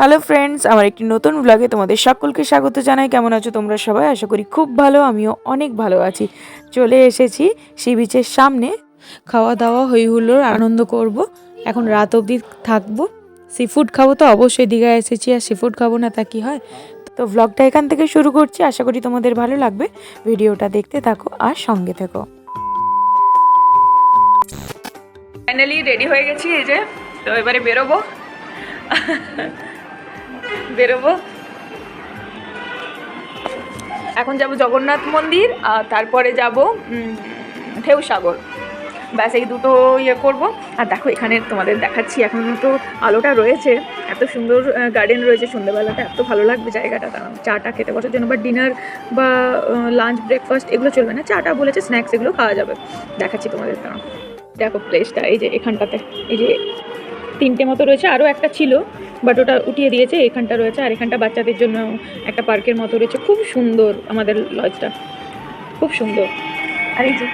Hello friends আমার একটি নতুন ব্লগে তোমাদের সকলকে স্বাগত জানাই। কেমন আছো তোমরা সবাই? আশা করি খুব ভালো, আমিও অনেক ভালো আছি। চলে এসেছি সি বিচের সামনে। খাওয়া দাওয়া হই হুল্লোড়, আনন্দ করব। এখন রাত অবধি থাকব। সি ফুড খাব তো অবশ্যই দীঘায় এসেছি, আর সি ফুড খাব না তা কি হয়? তো ব্লগটা এখান থেকে শুরু করছি। আশা করি তোমাদের ভালো লাগবে। ভিডিওটা দেখতে থাকো আর সঙ্গে থেকো। ফাইনালি রেডি হয়ে গেছি এই যে। তো এবারে বেরোবো। বেরোবো। এখন যাব জগন্নাথ মন্দির, আর তারপরে যাব ঢেউসাগর। ব্যাস, এই দুটো ইয়ে করব। আর দেখো, এখানে তোমাদের দেখাচ্ছি, এখন তো আলোটা রয়েছে। এত সুন্দর গার্ডেন রয়েছে, সন্ধ্যেবেলাটা এত ভালো লাগবে জায়গাটা। দাঁড়ানো চাটা খেতে বসার জন্য বা ডিনার বা লাঞ্চ ব্রেকফাস্ট এগুলো চলবে না। চাটা বলেছে স্ন্যাক্স এগুলো খাওয়া যাবে। দেখাচ্ছি তোমাদের দাঁড়ানো দেখো প্লেসটা এই যে এখানটাতে, এই যে তিনটে মতো রয়েছে। আরও একটা ছিল বাট ওটা উঠিয়ে দিয়েছে, এখানটা রয়েছে আর এখানটা বাচ্চাদের জন্য একটা পার্কের মতো রয়েছে। খুব সুন্দর আমাদের লজটা। খুব সুন্দর। আর এই যে,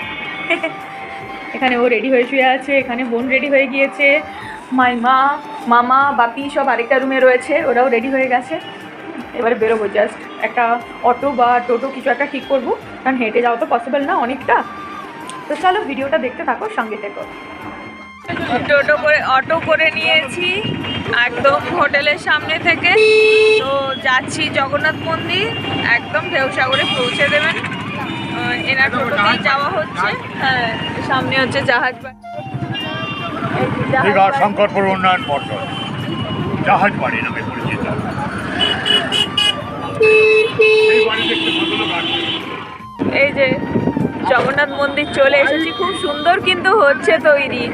এখানে ও রেডি হয়ে শুয়ে আছে, এখানে বোন রেডি হয়ে গিয়েছে মাইমা মামা, বাপি সব আরেকটা রুমে রয়েছে, ওরাও রেডি হয়ে গেছে। এবারে বেরোবো জাস্ট একটা অটো বা টোটো কিছু একটা ঠিক করব, কারণ হেঁটে যাওয়া তো পসিবল না অনেকটা। তো চলো, ভিডিওটা দেখতে থাকো, সঙ্গে থেকো। টোটো করে, অটো করে নিয়েছি। একদম হোটেলের সামনে থেকে। তো যাচ্ছি জগন্নাথ মন্দির একদম ঢেউসাগরে পৌঁছে দেবেন। এনার টোটোতেই যাওয়া হচ্ছে। হ্যাঁ সামনে হচ্ছে জাহাজ। শঙ্করপুর উন্নয়ন পর্ষদ। জাহাজ বাড়ি নামে পরিচিত। এই যে জগন্নাথ মন্দির চলে এসেছি। খুব সুন্দর কিন্তু হচ্ছে তৈরি।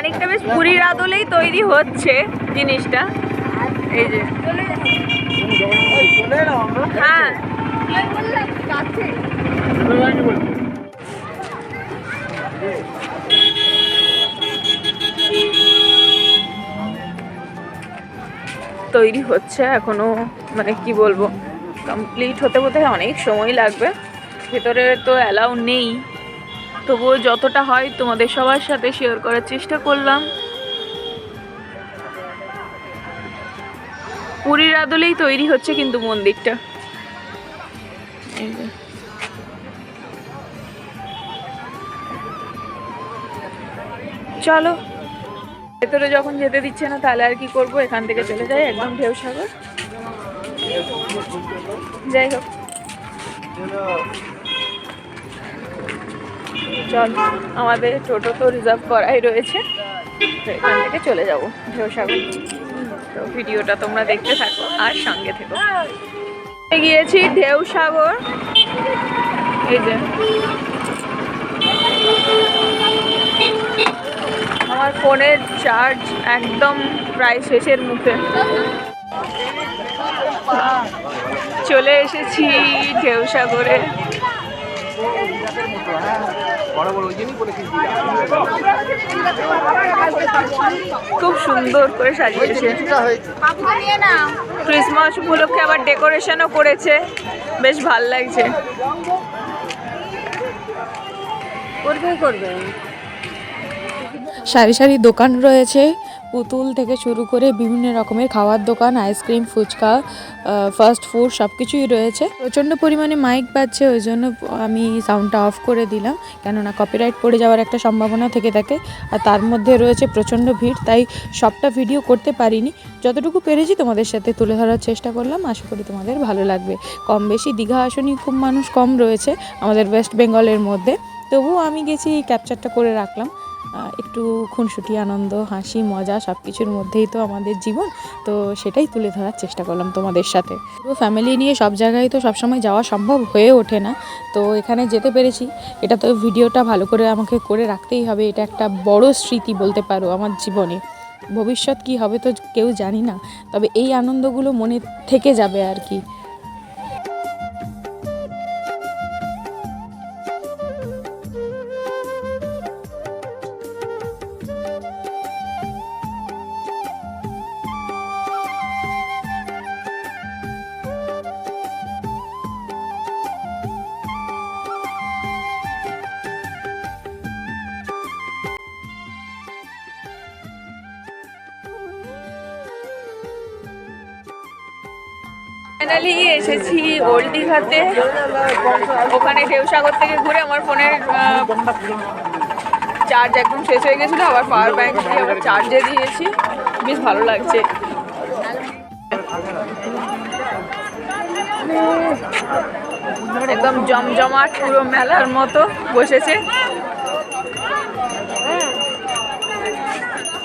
খানিকটা বেশ পুরীর আদলেই তৈরি হচ্ছে জিনিসটা। এই যে। হ্যাঁ। তৈরি হচ্ছে এখনও মানে কি বলব কমপ্লিট হতে হতে অনেক সময় লাগবে। ভেতরে তো অ্যালাউ নেই। তবুও যতটা হয় তোমাদের সবার সাথে শেয়ার করার চেষ্টা করলাম। পুরীর আদলেই তৈরি হচ্ছে কিন্তু মন্দিরটা। চলো। ভেতরে যখন যেতে দিচ্ছে না, তাহলে আর কি করব? এখান থেকে চলে যাই, একদম ঢেউ সাগর। যাই হোক। চল, আমাদের টোটো তো রিজার্ভ করাই রয়েছে। তো এখান থেকে চলে যাব, ঢেউসাগর। তো ভিডিওটা তোমরা দেখতে থাকো আর সঙ্গে থেকো। গিয়েছি ঢেউসাগর। এই যে। আমার ফোনের চার্জ একদম প্রায় শেষের মুখে। চলে এসেছি ঢেউসাগরে। খুব সুন্দর করে সাজিয়েছে। ক্রিসমাস উপলক্ষে আবার ডেকোরেশনও করেছে। বেশ ভালো লাগছে। করবে করবে? সারি সারি দোকান রয়েছে। পুতুল থেকে শুরু করে বিভিন্ন রকমের খাওয়ার দোকান, আইসক্রিম, ফুচকা ফাস্ট ফুড সব কিছুই রয়েছে। প্রচণ্ড পরিমাণে মাইক বাজছে, ওই জন্য আমি সাউন্ডটা অফ করে দিলাম। কেননা কপিরাইট পড়ে যাওয়ার একটা সম্ভাবনা থেকে থাকে, আর তার মধ্যে রয়েছে প্রচণ্ড ভিড়, তাই সবটা ভিডিও করতে পারিনি। যতটুকু পেরেছি তোমাদের সাথে তুলে ধরার চেষ্টা করলাম, আশা করি তোমাদের ভালো লাগবে। কম বেশি দীঘা আসনই খুব মানুষ কম রয়েছে, আমাদের ওয়েস্ট বেঙ্গলের মধ্যে। তবুও আমি গেছি এই ক্যাপচারটা করে রাখলাম। একটু খুনসুটি, আনন্দ, হাসি, মজা সব কিছুর মধ্যেই তো আমাদের জীবন। তো সেটাই তুলে ধরার চেষ্টা করলাম তোমাদের সাথে। পুরো ফ্যামিলি নিয়ে সব জায়গায় তো সবসময় যাওয়া সম্ভব হয়ে ওঠে না। তো এখানে যেতে পেরেছি। এটা তো ভিডিওটা ভালো করে আমাকে করে রাখতেই হবে। এটা একটা বড় স্মৃতি বলতে পারো আমার জীবনে। ভবিষ্যৎ কি হবে তো কেউ জানি না। তবে এই আনন্দগুলো মনে থেকে যাবে আর কি। ফাইনালি এসেছি ওল্ড দীঘাতে। ওখানে ঢেউসাগর থেকে ঘুরে আমার ফোনের চার্জ একদম শেষ হয়ে গেছিল, আবার পাওয়ার ব্যাংক দিয়ে আবার চার্জে দিয়েছি। বেশ ভালো লাগছে। একদম জমজমাট পুরো মেলার মতো বসেছে।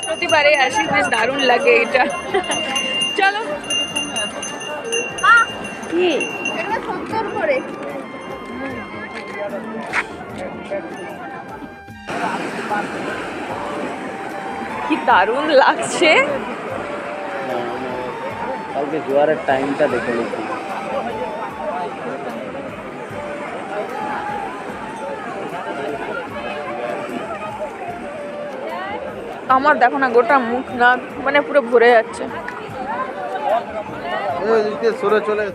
প্রতিবারে আসি, বেশ দারুণ লাগে এটা। কি? কি দারুণ লাগছে। কালকে জোয়ারের টাইমটা দেখে নিচ্ছি আমার দেখো না গোটা মুখ না মানে পুরো ভরে যাচ্ছে। সরে চলে।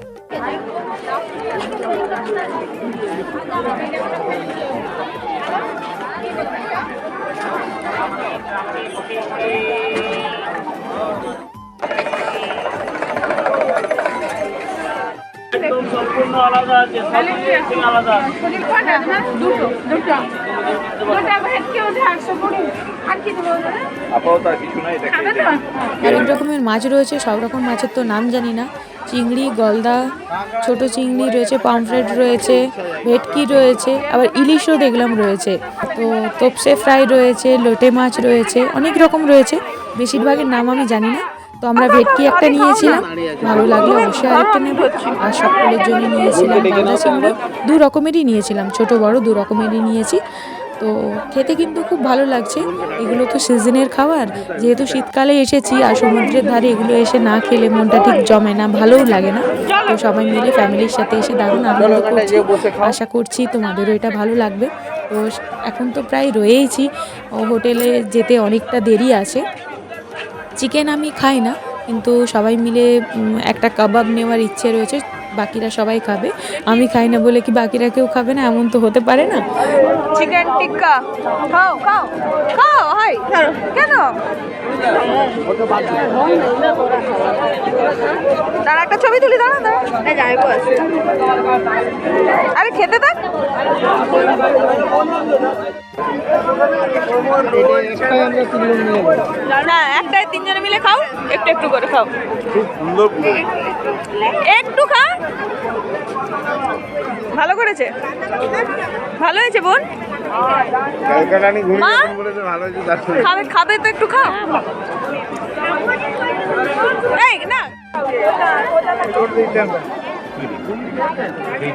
সম্পূর্ণ আলাদা আছে সব আলাদা। আপাতত আর কিছু নাই দেখে অনেক রকমের মাছ রয়েছে সব রকম মাছের তো নাম জানি না। চিংড়ি, গলদা, ছোট চিংড়ি রয়েছে, পামফ্রেট রয়েছে, ভেটকি রয়েছে, আবার ইলিশও দেখলাম রয়েছে। তো তোপসে ফ্রাই রয়েছে, লোটে মাছ রয়েছে, অনেক রকম রয়েছে। বেশিরভাগের নাম আমি জানি না, তো আমরা ভেটকি একটা নিয়েছিলাম। ভালো লাগলে অবশ্যই আরেকটা নেব। আর সকলের জন্য নিয়েছিলাম গলদা চিংড়ি দু রকমেরই নিয়েছিলাম, ছোট বড় দু রকমেরই নিয়েছি। তো খেতে কিন্তু খুব ভালো লাগছে। এগুলো তো সিজনের খাবার। যেহেতু শীতকালে এসেছি আর সমুদ্রের ধারে এগুলো এসে না খেলে মনটা ঠিক জমে না ভালোও লাগে না। তো সবাই মিলে ফ্যামিলির সাথে এসে দারুণ আনন্দ করছি। আশা করছি তোমাদেরও এটা ভালো লাগবে। তো এখন তো প্রায় রয়েইছি। ও হোটেলে যেতে অনেকটা দেরি আছে। চিকেন আমি খাই না কিন্তু সবাই মিলে একটা কাবাব নেওয়ার ইচ্ছে রয়েছে। বাকিরা সবাই খাবে। আমি খাই না বলে কি বাকিরা কেউ খাবে না? এমন তো হতে পারে না। চিকেন টিক্কা খাও খাও খাও হাই। কেন? দাঁড়া একটা ছবি তুলি দাঁড়া দাঁড়া। আরে খেতে থাক। না একটাই তিনজনে মিলে খাও একটু একটু করে খাও। একটু খা। ভালো করেছে? ভালো হয়েছে বোন? মা? যখন বলেছে ভালো হয়েছে তার সঙ্গে খাবে খাবে তো একটু খাও। না।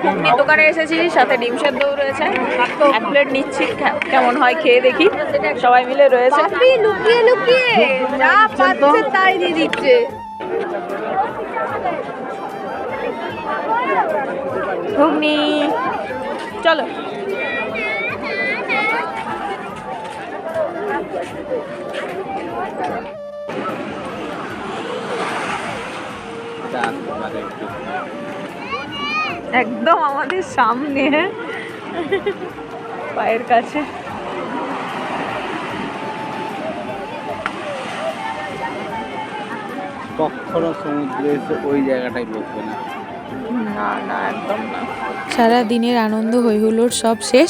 ঘুগনির দোকানে এসেছি সাথে ডিম সেদ্ধও রয়েছে। এক প্লেট নিচ্ছি কেমন হয় খেয়ে দেখি। সবাই মিলে রয়েছে। লুকিয়ে লুকিয়ে। যা পাচ্ছে তাই দিয়ে দিচ্ছে। ঘুগনি। চলো। একদম আমাদের সামনে। পায়ের কাছে। কখনো সমুদ্রে এসে ওই জায়গাটাই বসবে না। না না, একদম না। সারা দিনের আনন্দ হইহুল্লোড় সব শেষ।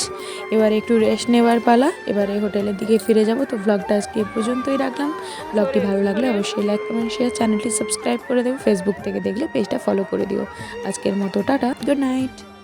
এবার একটু রেস্ট নেওয়ার পালা। এবারে হোটেলের দিকে ফিরে যাব। তো ব্লগটা আজকে এ পর্যন্তই রাখলাম। ব্লগটি ভালো লাগলে অবশ্যই লাইক কমেন্ট শেয়ার চ্যানেলটি সাবস্ক্রাইব করে দেবো। ফেসবুক থেকে দেখলে পেজটা ফলো করে দিও। আজকের মতো, টাটা। Good night